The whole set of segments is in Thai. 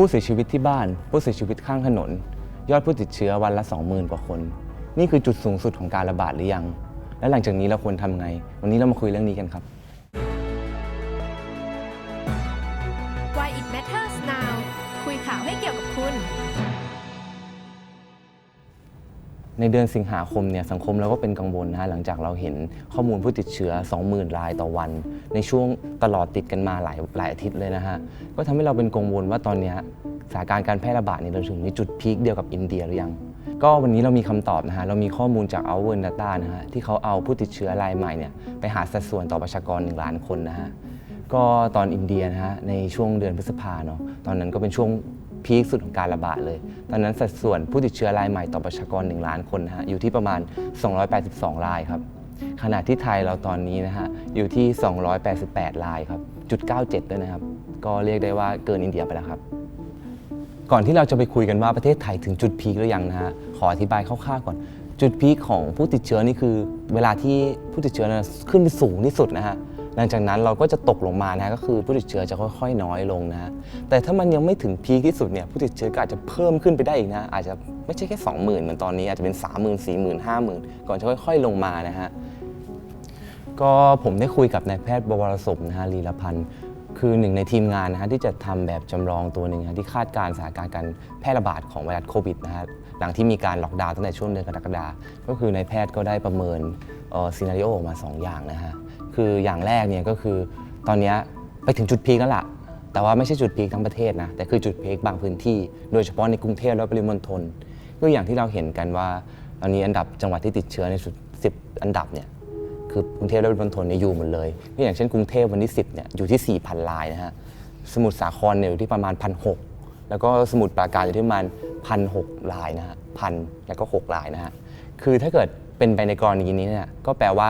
ผู้เสียชีวิตที่บ้าน ผู้เสียชีวิตข้างถนน ยอดผู้ติดเชื้อวันละ 20,000 กว่าคน นี่คือจุดสูงสุดของการระบาดหรือยัง และหลังจากนี้เราควรทำไง วันนี้เรามาคุยเรื่องนี้กันครับ Why it matters now คุยข่าวให้เกี่ยวกับคุณ ในเดือนสิงหาคมเนี่ยสังคมเราก็เป็นกังวลนะฮะหลังจากเราเห็นข้อมูลผู้ติดเชื้อ 20,000 รายต่อวัน ในช่วงตลอดติดกันมาหลายหลายอาทิตย์เลยนะฮะก็ทำให้เราเป็นกังวลว่าตอนนี้สถานการณ์การแพร่ระบาดเนี่ยเราถึงในจุดพีคเดียวกับอินเดียหรือยัง ก็วันนี้เรามีคำตอบนะฮะเรามีข้อมูลจาก Our Data นะฮะที่เขาเอาผู้ติดเชื้อรายใหม่เนี่ยไปหาสัดส่วนต่อประชากร 1 ล้านคนนะฮะก็ตอนอินเดียนะฮะในช่วงเดือนพฤษภาเนาะตอนนั้นก็เป็นช่วง พีคสุดของการระบาดเลย ตอนนั้นสัดส่วนผู้ติดเชื้อรายใหม่ต่อประชากร 1 ล้านคนนะฮะอยู่ที่ประมาณ 282 รายครับ ขณะที่ไทยเราตอนนี้นะฮะอยู่ที่ 288 รายครับจุด97ด้วยนะครับ ก็เรียกได้ว่าเกินอินเดียไปแล้วครับ ก่อนที่เราจะไปคุยกันว่าประเทศไทยถึงจุดพีคหรือยังนะฮะขออธิบายคร่าวๆก่อน จุดพีคของผู้ติดเชื้อนี่คือ เวลาที่ผู้ติดเชื้อนะขึ้นไปสูงที่สุดนะฮะ หลังจากนั้นเราก็จะตกลงมานะก็คือผู้ติดเชื้อจะค่อย ๆ น้อยลงนะ แต่ถ้ามันยังไม่ถึงพีคที่สุดเนี่ยผู้ติดเชื้อก็อาจจะเพิ่มขึ้นไปได้อีกนะ อาจจะไม่ใช่แค่ 20,000 เหมือนตอนนี้อาจจะเป็น 30,000 40,000 50,000 ก่อนจะค่อย ๆ ลงมานะฮะก็ผมได้คุยกับนายแพทย์บวรสมนะฮะลีลพันธ์คือหนึ่งในทีมงานนะฮะที่จะทำแบบจำลองตัวหนึ่งนะที่คาดการณ์สถานการณ์การแพร่ระบาดของไวรัสโควิดนะฮะหลังที่มีการล็อกดาวน์ตั้งแต่ช่วงเดือนกรกฎาคมก็คือนายแพทย์ก็ได้ประเมินซีนารีโอออกมา 2 อย่างนะฮะ คืออย่างแรกเนี่ยก็คือตอนเนี้ยไปถึงจุดพีคแล้วล่ะ แต่ว่าไม่ใช่จุดพีคทั้งประเทศนะแต่คือจุดพีคบางพื้นที่ โดยเฉพาะในกรุงเทพและปริมณฑลก็อย่างที่เราเห็นกันว่าตอนนี้อันดับจังหวัดที่ติดเชื้อในสุด10 อันดับเนี่ยคือกรุงเทพและปริมณฑลเนี่ยอยู่หมดเลยก็อย่างเช่นกรุงเทพวันที่ 10เนี่ยอยู่ที่ 4,000รายนะฮะสมุทรสาครเนี่ยอยู่ที่ประมาณ1,600แล้วก็สมุทรปราการอยู่ที่ประมาณ1,600รายนะฮะพันแล้วก็6รายนะฮะคือถ้าเกิดเป็นไปในกรณีนี้เนี่ยก็แปลว่า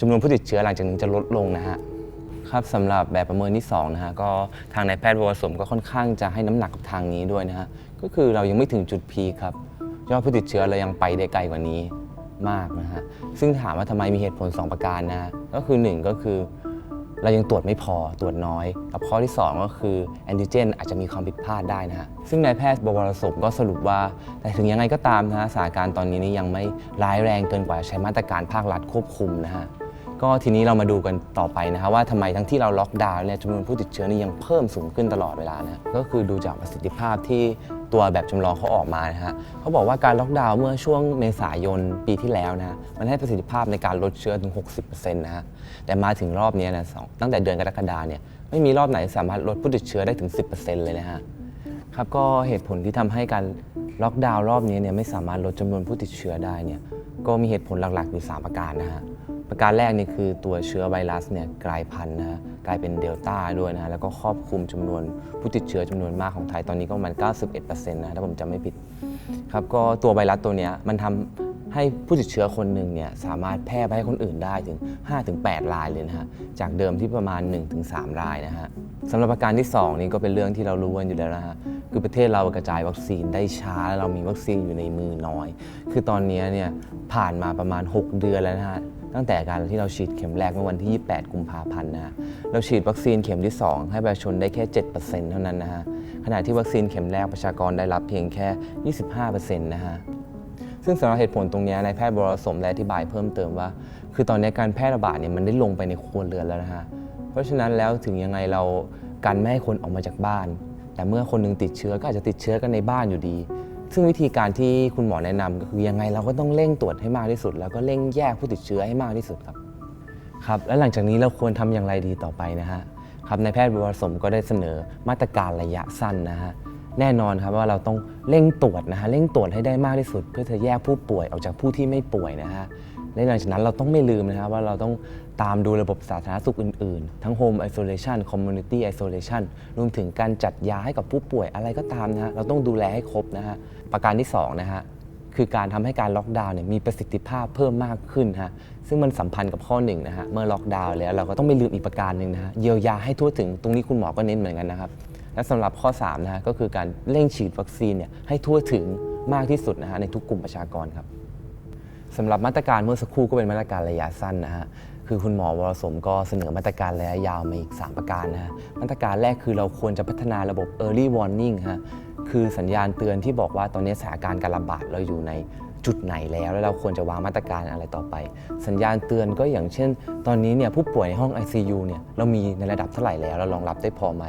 จำนวนผู้ติดเชื้อหลังจากนี้จะลดลงนะฮะครับสำหรับแบบประเมินที่2นะฮะก็ทางนายแพทย์วรสมก็ค่อนข้างจะให้น้ำหนักกับทางนี้ด้วยนะฮะก็คือเรายังไม่ถึงจุดพีครับยอดผู้ติดเชื้อเรายังไปได้ไกลกว่านี้มากนะฮะซึ่งถามว่าทำไมมีเหตุผล 2 ประการนะฮะก็คือ 1 ก็คือเรายังตรวจไม่พอตรวจน้อย กับข้อที่ 2 ก็คือแอนติเจนอาจจะมีความผิดพลาดได้นะฮะซึ่งนายแพทย์บวรสมก็สรุปว่า แต่ถึงยังไงก็ตามนะฮะสถานการณ์ตอนนี้นี่ยังไม่ร้ายแรงเกินกว่าใช้มาตรการภาครัฐควบคุมนะฮะ ก็ทีนี้เรามาดูกันต่อไปนะฮะว่าทำไมทั้งที่เราล็อกดาวน์เนี่ยจำนวนผู้ติดเชื้อนี่ยังเพิ่มสูงขึ้นตลอดเวลานะก็คือดูจากประสิทธิภาพที่ตัวแบบจำลองเขาออกมานะฮะเขาบอกว่าการล็อกดาวน์เมื่อช่วงเมษายนปีที่แล้วนะมันให้ประสิทธิภาพในการลดเชื้อถึง 60%นะฮะแต่มาถึงรอบนี้นะสองตั้งแต่เดือนกรกฎาเนี่ยไม่มีรอบไหนสามารถลดผู้ติดเชื้อได้ถึง 10%เลยนะฮะ ครับก็เหตุผลที่ทำให้การล็อกดาวน์รอบนี้เนี่ยไม่สามารถลดจำนวนผู้ติดเชื้อได้เนี่ยก็มีเหตุผลหลักๆอยู่ 3 ประการนะฮะประการแรกนี่คือตัวเชื้อไวรัสเนี่ยกลายพันธุ์นะฮะกลายเป็นเดลต้าด้วยนะฮะแล้วก็ครอบคลุมจำนวนผู้ติดเชื้อจำนวนมากของไทยตอนนี้ก็ประมาณ91%นะถ้าผมจำไม่ผิดครับก็ตัวไวรัสตัวเนี้ยมันทำให้ผู้ติดเชื้อคนหนึ่งเนี่ยสามารถแพร่ไปให้คนอื่นได้ถึง 5-8 รายเลยนะฮะจากเดิมที่ประมาณ 1-3 รายนะฮะสำหรับประการที่ 2 นี่ก็เป็นเรื่องที่เรารู้กันอยู่แล้วนะฮะ คือประเทศเรากระจายวัคซีนได้ช้าและเรามีวัคซีนอยู่ในมือน้อย คือตอนนี้เนี่ยผ่านมาประมาณ 6 เดือนแล้วนะฮะตั้งแต่การที่เราฉีดเข็มแรกเมื่อวันที่ 28 กุมภาพันธ์นะฮะเราฉีดวัคซีนเข็มที่ 2 ให้ประชาชนได้แค่ 7%เท่านั้นนะฮะขณะที่วัคซีนเข็มแรกประชากรได้รับเพียงแค่ 25%นะฮะซึ่งสำหรับเหตุผลตรงนี้นายแพทย์บรสมได้อธิบายเพิ่มเติมว่า คือตอนนี้การแพร่ระบาดเนี่ยมันได้ลงไปในครัวเรือนแล้วนะฮะเพราะฉะนั้นแล้วถึงยังไงเรากันไม่ให้คนออกมาจากบ้าน แต่เมื่อคนหนึงติดเชื้อก็อาจจะติดเชื้อกันในบ้านอยู่ดี ซึ่งวิธีการที่คุณหมอแนะนำก็คือยังไงเราก็ต้องเร่งตรวจให้มากที่สุด แล้วก็เร่งแยกผู้ติดเชื้อให้มากที่สุดครับครับและหลังจากนี้เราควรทำอย่างไรดีต่อไปนะฮะครับนายแพทย์บุญสมก็ได้เสนอมาตรการระยะสั้นนะฮะแน่นอนครับว่าเราต้องเร่งตรวจนะฮะเร่งตรวจให้ได้มากที่สุด เพื่อจะแยกผู้ป่วยออกจากผู้ที่ไม่ป่วยนะฮะ และหลังจากนั้นเราต้องไม่ลืมนะฮะว่าเราต้องตามดูระบบสาธารณสุขอื่นๆ ทั้ง Home Isolation Community Isolation รวมถึงการจัดยาให้กับผู้ป่วยอะไรก็ตามนะฮะเราต้องดูแลให้ครบนะฮะประการที่สองนะฮะคือการทำให้การล็อกดาวน์เนี่ยมีประสิทธิภาพเพิ่มมากขึ้นฮะซึ่งมันสัมพันธ์กับข้อหนึ่งนะฮะเมื่อล็อกดาวน์แล้วเราก็ต้องไม่ลืมอีกประการหนึ่งนะฮะเยียวยาให้ทั่วถึงตรงนี้คุณหมอก็เน้นเหมือนกันนะครับและสำหรับข้อ3นะฮะก็คือการเร่งฉีดวัคซีนเนี่ยให้ทั่วถึงมากที่สุดนะฮะในทุกกลุ่มประชากรครับ สำหรับมาตรการเมื่อสักครู่ก็เป็นมาตรการระยะสั้นนะฮะคือคุณหมอวรสมก็เสนอมาตรการระยะยาวมาอีก 3 ประการนะฮะมาตรการแรกคือเราควรจะพัฒนาระบบ early warning ฮะคือสัญญาณเตือนที่บอกว่าตอนนี้สถานการณ์การระบาดเราอยู่ในจุดไหนแล้ว แล้วเราควรจะวางมาตรการอะไรต่อไป สัญญาณเตือนก็อย่างเช่น ตอนนี้เนี่ยผู้ป่วยในห้อง ICU เนี่ยเรามีในระดับเท่าไหร่แล้ว เรารองรับได้พอไหม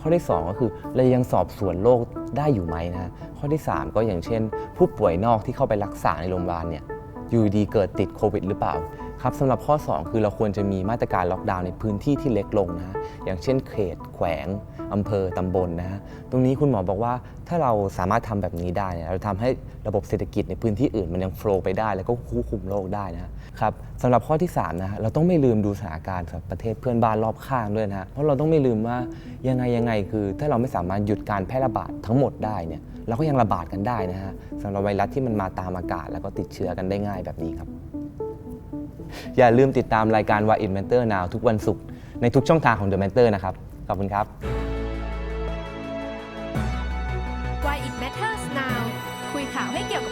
ข้อที่ 2 ก็คือเรายังสอบสวนโรคได้อยู่ไหมนะข้อที่ 3 ก็อย่างเช่น ผู้ป่วยนอกที่เข้าไปรักษาในโรงพยาบาลเนี่ย อยู่ดีเกิดติดโควิดหรือเปล่า ครับสำหรับข้อ 2 คือเราควรจะมีมาตรการล็อกดาวน์ในพื้นที่ที่เล็กลงนะอย่างเช่นเขต แขวงอำเภอตำบลนะฮะตรงนี้คุณหมอบอกว่าถ้าเราสามารถทำแบบนี้ได้เนี่ยเราทำให้ระบบเศรษฐกิจในพื้นที่อื่นมันยังโฟล์ไปได้ แล้วก็ควบคุมโรคได้นะครับสำหรับข้อที่3นะฮะเราต้องไม่ลืมดูสถานการณ์กับประเทศเพื่อนบ้านรอบข้างด้วยนะเพราะเราต้องไม่ลืมว่ายังไงยังไงคือ ถ้าเราไม่สามารถหยุดการแพร่ระบาดทั้งหมดได้เนี่ยเราก็ยังระบาดกันได้นะฮะสำหรับไวรัสที่มันมาตามอากาศ แล้วก็ติดเชื้อกันได้ง่ายแบบนี้ครับ อย่าลืมติดตามรายการ Why It Matter Now ทุกวันศุกร์ในทุกช่องทางของ The Matter นะครับ ขอบคุณครับ Why It Matters Now คุยข่าวให้เกี่ยวกับ